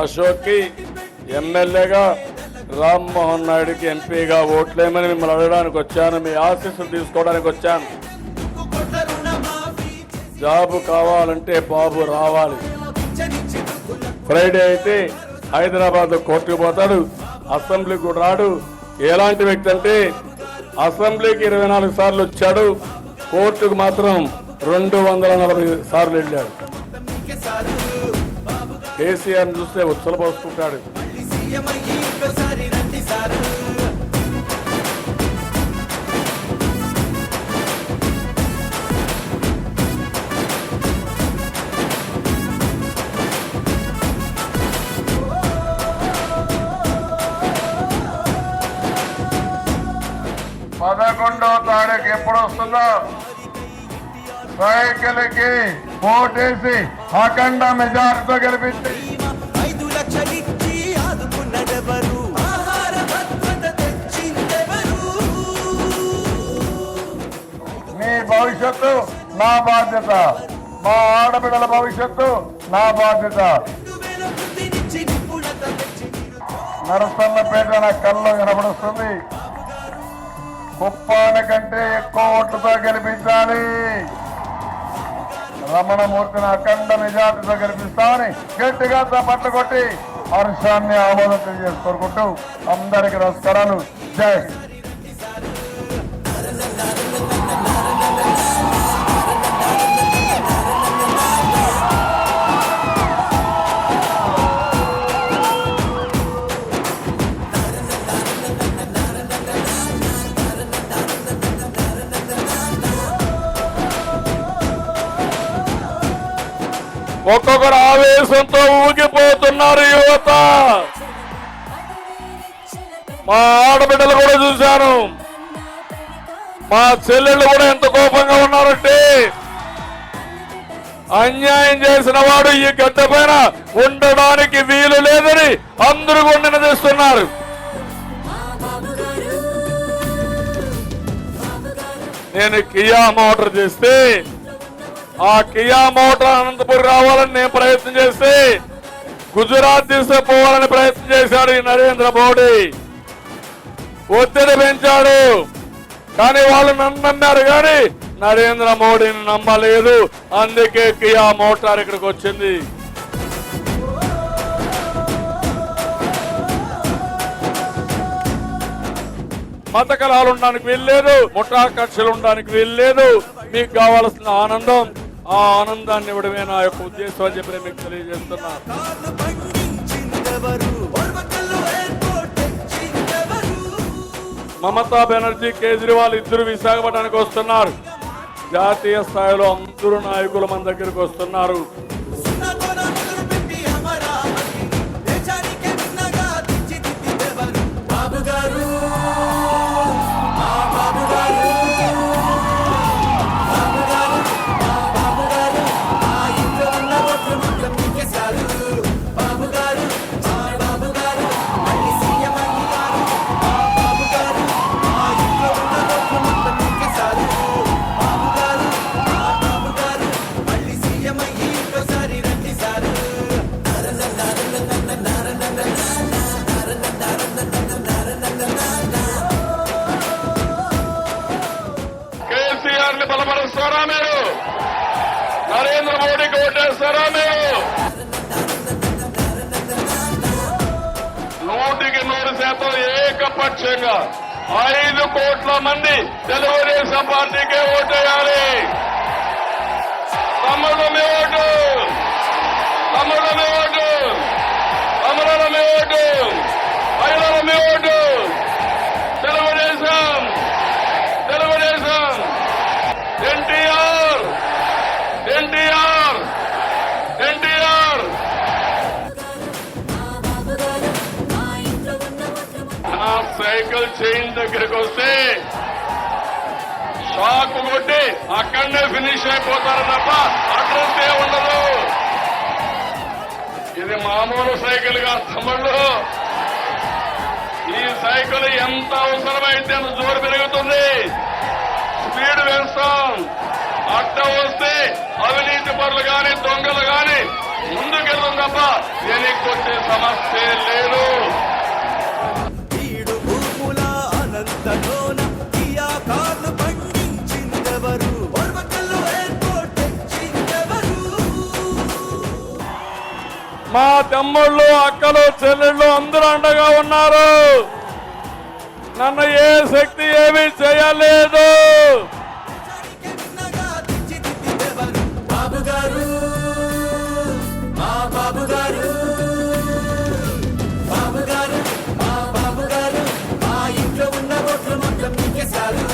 అశోక్కి ఎమ్మెల్యేగా రామ్మోహన్ నాయుడుకి ఎంపీగా ఓట్లేమని మిమ్మల్ని అడగడానికి వచ్చాను. మీ ఆశీస్సులు తీసుకోవడానికి వచ్చాను. జాబు కావాలంటే బాబు రావాలి. ఫ్రైడే అయితే హైదరాబాద్ కోర్టుకు పోతాడు. అసెంబ్లీకి కూడా రాడు. ఎలాంటి వ్యక్తి అంటే అసెంబ్లీకి ఇరవై నాలుగు సార్లు వచ్చాడు. కోర్టుకు మాత్రం రెండు వందల నలభై సార్లు వెళ్ళాడు. కేసీఆర్ చూస్తే ఉచ్చలు పోసుకుంటాడు పదకొండో తారీఖు ఎప్పుడు వస్తుందో? సైకిల్కి ఓటేసి అఖండ మెజార్టీతో గెలిపించి ఐదు లక్షలిచ్చి ఆదుకున్నదెవరు? మీ భవిష్యత్తు నా బాధ్యత. మా ఆడబిడ్డల భవిష్యత్తు నా బాధ్యత. నరసన్నపేట నా కళ్ళు కనబడుస్తుంది కుప్పాల కంటే ఎక్కువ ఓట్లతో గెలిపించాలి. రమణమూర్తిని అఖండ నిజాతితో గెలిపిస్తామని గట్టిగా చప్పట్లు కొట్టి హర్షాన్ని ఆమోదం తెలియజేసుకుంటూ అందరికీ నమస్కారాలు. జై ఒక్కొక్కరు ఆవేశంతో ఊగిపోతున్నారు యువత. మా ఆడబిడ్డలు కూడా చూశాను. మా చెల్లెళ్ళు కూడా ఎంత కోపంగా ఉన్నారంటే అన్యాయం చేసిన వాడు ఈ గడ్డ పైన ఉండడానికి వీలు లేదని అందరూ కూడా నినదిస్తున్నారు. నేను కియా మోటార్ చేస్తే ఆ కియా మోటార్ అనంతపురం రావాలని నేను ప్రయత్నం చేస్తే గుజరాత్ తీసుకుపోవాలని ప్రయత్నం చేశాడు ఈ నరేంద్ర మోడీ. ఒత్తిడి పెంచాడు. కానీ వాళ్ళు నన్ను నమ్మారు కానీ నరేంద్ర మోడీని నమ్మలేదు. అందుకే కియా మోటార్ ఇక్కడికి వచ్చింది. మత కళాలు ఉండడానికి వీల్లేదు ముఠా కక్షలు ఉండడానికి వీల్లేదు. మీకు కావాల్సిన ఆనందం ఆ ఆనందాన్ని ఇవ్వడమే నా యొక్క ఉద్దేశం అని చెప్పి మీకు తెలియజేస్తున్నాను మమతా బెనర్జీ కేజ్రీవాల్ ఇద్దరు విశాఖపట్నానికి వస్తున్నారు. జాతీయ స్థాయిలో అందరూ నాయకులు మన దగ్గరికి వస్తున్నారు. మోడీకి ఓటేస్తారా మీరు? నూటికి నూరు శాతం ఏకపక్షంగా ఐదు కోట్ల మంది తెలుగుదేశం పార్టీకే ఓటేయాలి. సైకిల్ చైన్ దగ్గరికి వస్తే షాక్ కొట్టి అక్కడనే ఫినిష్ అయిపోతారు తప్ప అడ్రస్ ఏ ఉండదు. ఇది మామూలు సైకిల్ కాదు తమ్ముళ్ళు. ఈ సైకిల్ ఎంత అవసరమైతే అంత జోరు పెరుగుతుంది. స్పీడ్ వేస్తాం అడ్డ వస్తే అవినీతి పనులు కాని దొంగలు కానీ ముందుకెళ్తుంది తప్ప దేనికి వచ్చే సమస్య లేదు. మా తమ్ముళ్ళు అక్కలు చెల్లెళ్ళు అందరూ అండగా ఉన్నారు. నన్ను ఏ శక్తి ఏమీ చేయలేదు. బాబు గారు మా ఇంట్లో ఉన్న ఓట్లు మొత్తం మీకేశారు